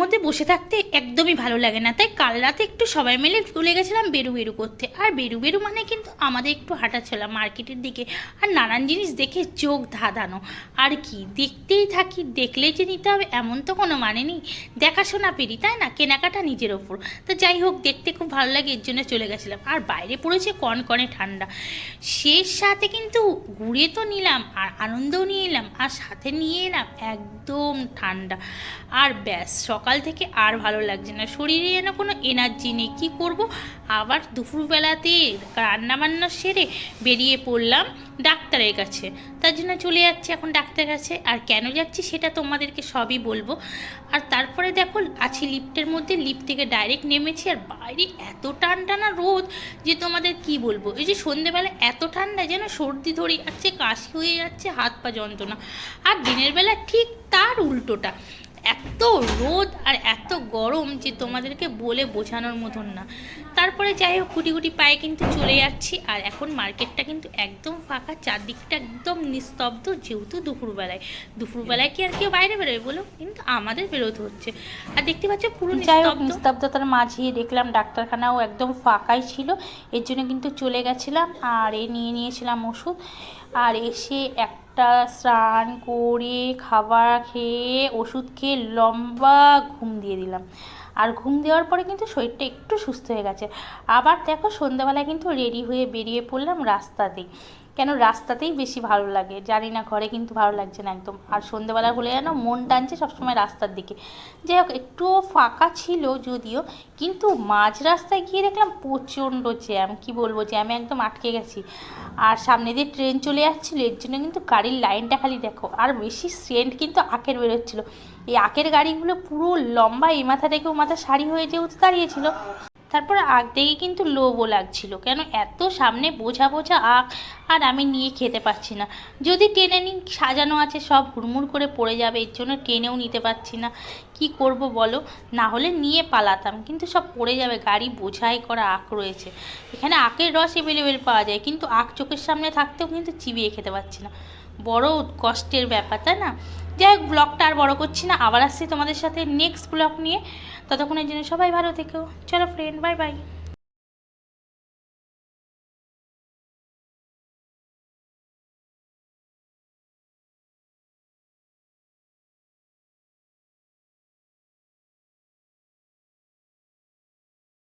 মধ্যে বসে থাকতে একদমই ভালো লাগে না। তাই কাল রাতে একটু সবাই মিলে চলে গেছিলাম বেরু বেরু করতে। আর বেরু বেরু মানে কিন্তু আমাদের একটু হাঁটা ছিল মার্কেটের দিকে। আর নানান জিনিস দেখে চোখ ধাঁধানো। আর কি, দেখতেই থাকি দেখলেই যে নিতে হবে এমন তো কোনো মানে নেই। দেখাশোনা পেরি, তাই না? কেনাকাটা নিজের ওপর। তো যাই হোক, দেখতে খুব ভালো লাগে, এর জন্য চলে গেছিলাম। আর বাইরে পড়েছে কনকনে ঠান্ডা। শেষ সাথে কিন্তু ঘুরে তো নিলাম, আর আনন্দও নিয়ে এলাম, আর সাথে নিয়ে এলাম একদম ঠান্ডা। আর ব্যাস, সকাল থেকে আর ভালো লাগছে না। শরীরে যেন কোনো এনার্জি নেই। কী করব? আবার দুপুরবেলাতে রান্নাবান্না সেরে বেরিয়ে পড়লাম ডাক্তারের কাছে। তার জন্য চলে যাচ্ছি এখন ডাক্তারের কাছে। আর কেন যাচ্ছি সেটা তোমাদেরকে সবই বলব। আর তারপরে দেখো, আছি লিফটের মধ্যে। লিফট থেকে ডাইরেক্ট নেমেছি। আর বাইরে এত টান টানা রোদ যে তোমাদের কি বলব? এই যে সন্ধেবেলা এত ঠান্ডা যেন সর্দি ধরে যাচ্ছে, কাশি হয়ে যাচ্ছে, হাত পা যন্ত্রণা। আর দিনের বেলা ঠিক তার উল্টোটা। এত রোদ আর এত গরম যে তোমাদেরকে বলে বোঝানোর মতন না। তারপরে যাই হোক গুটি গুটি পায়ে কিন্তু চলে যাচ্ছি আর এখন মার্কেটটা কিন্তু একদম ফাঁকা চারদিকটা একদম নিস্তব্ধ যেহেতু দুপুরবেলায়। দুপুরবেলায় কি আর কেউ বাইরে বেরোবে বলো? কিন্তু আমাদের বেরোতে হচ্ছে। আর দেখতে পাচ্ছ পুরো যাই হোক নিস্তব্ধ। নিস্তব্ধতার মাঝে দেখলাম ডাক্তারখানাও একদম ফাঁকাই ছিল। এর জন্য কিন্তু চলে গেছিলাম আর এ নিয়ে নিয়েছিলাম ওষুধ। আর এসে একটা স্নান করে, খাবার খেয়ে, ওষুধ খেয়ে লম্বা ঘুম দিয়ে দিলাম। আর ঘুম দেওয়ার পরে কিন্তু শরীরটা একটু সুস্থ হয়ে গেছে। আবার দেখো সন্ধ্যাবেলায় কিন্তু রেডি হয়ে বেরিয়ে পড়লাম রাস্তাতেই। কেন রাস্তাতেই বেশি ভালো লাগে? জানি না, ঘরে কিন্তু ভালো লাগছে না একদম। আর সন্ধ্যেবেলা হলে যেন মন টানছে সবসময় রাস্তার দিকে। যাই হোক একটুও ফাঁকা ছিল যদিও, কিন্তু মাঝ রাস্তায় গিয়ে দেখলাম প্রচণ্ড জ্যাম। কি বলব, জ্যামে একদম আটকে গেছি। আর সামনে দিয়ে ট্রেন চলে যাচ্ছিল, এর জন্য কিন্তু গাড়ির লাইনটা খালি দেখো। আর বেশি সেন্ট কিন্তু আখের বেরোচ্ছিলো এই আখের গাড়িগুলো পুরো লম্বা, এই মাথা থেকে ও মাথা সারি হয়ে যেহেতু দাঁড়িয়েছিল তারপর আগ থেকে কিন্তু লোভও লাগছিল। কেন এত সামনে বোঝা বোঝা আখ আর আমি নিয়ে খেতে পারছি না। যদি টেনে নিই সাজানো আছে, সব হুড়মুড় করে পড়ে যাবে, এর জন্য টেনেও নিতে পারছি না। কি করব বলো? না হলে নিয়ে পালাতাম, কিন্তু সব পড়ে যাবে, গাড়ি বোঝাই করা আখ রয়েছে। এখানে আখের রস এভেলেবেল পাওয়া যায়, কিন্তু আখ চোখের সামনে থাকতেও কিন্তু চিবিয়ে খেতে পারছি না। বড় কষ্টের ব্যাপার, তাই না? যাই হোক, ব্লগটা আর বড় করছি না, আবার আসছি তোমাদের সাথে নেক্সট ব্লগ নিয়ে। ততক্ষণের জন্য সবাই ভালো থেকো। চলো ফ্রেন্ড বাই বাই